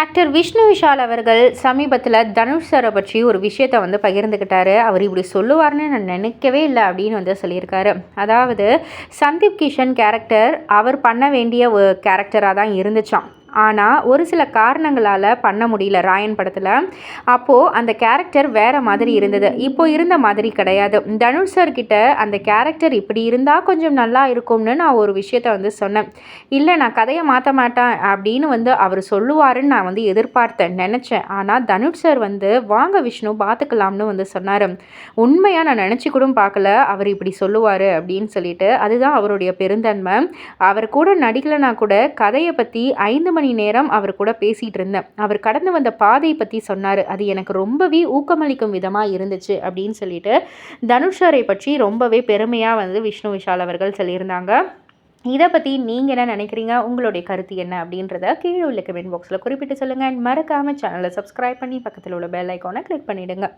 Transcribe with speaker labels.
Speaker 1: Actor Vishnu Vishal அவர்கள் சமீபத்தில் தனுஷ் சாரை பற்றி ஒரு விஷயத்தை வந்து பகிர்ந்துக்கிட்டாரு அவர் இப்படி சொல்லுவார்னு நான் நினைக்கவே இல்லை அப்படின்னு வந்து சொல்லியிருக்காரு. அதாவது சந்தீப் கிஷன் கேரக்டர் அவர் பண்ண வேண்டிய கேரக்டராக தான் இருந்துச்சான் ஆனால் ஒரு சில காரணங்களால் பண்ண முடியல ராயன் படத்தில். அப்போது அந்த கேரக்டர் வேறு மாதிரி இருந்தது. இப்போ இருந்த மாதிரி கிடையாது. தனுஷ் சார்கிட்ட அந்த கேரக்டர் இப்படி இருந்தால் கொஞ்சம் நல்லா இருக்கும்னு நான் ஒரு விஷயத்த வந்து சொன்னேன். இல்லை நான் கதையை மாற்ற மாட்டேன் அப்படின்னு வந்து அவர் சொல்லுவாருன்னு நான் வந்து எதிர்பார்த்தேன் நினச்சேன். ஆனால் தனுஷ் சார் வந்து வாங்க விஷ்ணு பார்த்துக்கலாம்னு வந்து சொன்னார். உண்மையாக நான் நினச்சி கூட பார்க்கல அவர் இப்படி சொல்லுவார் அப்படின்னு சொல்லிட்டு அதுதான் அவருடைய பெருந்தன்மை. அவர் கூட நடிக்கலைனா கூட கதையை பற்றி ஐந்து மணி மணி நேரம் அவர் கூட பேசிகிட்டு இருந்தேன். அவர் கடந்து வந்த பாதையை பற்றி சொன்னார். அது எனக்கு ரொம்பவே ஊக்கமளிக்கும் விதமாக இருந்துச்சு அப்படின்னு சொல்லிட்டு தனுஷாரை பற்றி ரொம்பவே பெருமையாக வந்து விஷ்ணு விஷால் அவர்கள் சொல்லியிருந்தாங்க. இதை பற்றி நீங்கள் என்ன நினைக்கிறீங்க? உங்களுடைய கருத்து என்ன? அப்படின்றத கீழே உள்ள கமெண்ட் பாக்ஸில் குறிப்பிட்டு சொல்லுங்கள் மறக்காமல் சேனலை சப்ஸ்கிரைப் பண்ணி பக்கத்தில் உள்ள பெல் ஐக்கானை கிளிக் பண்ணிவிடுங்க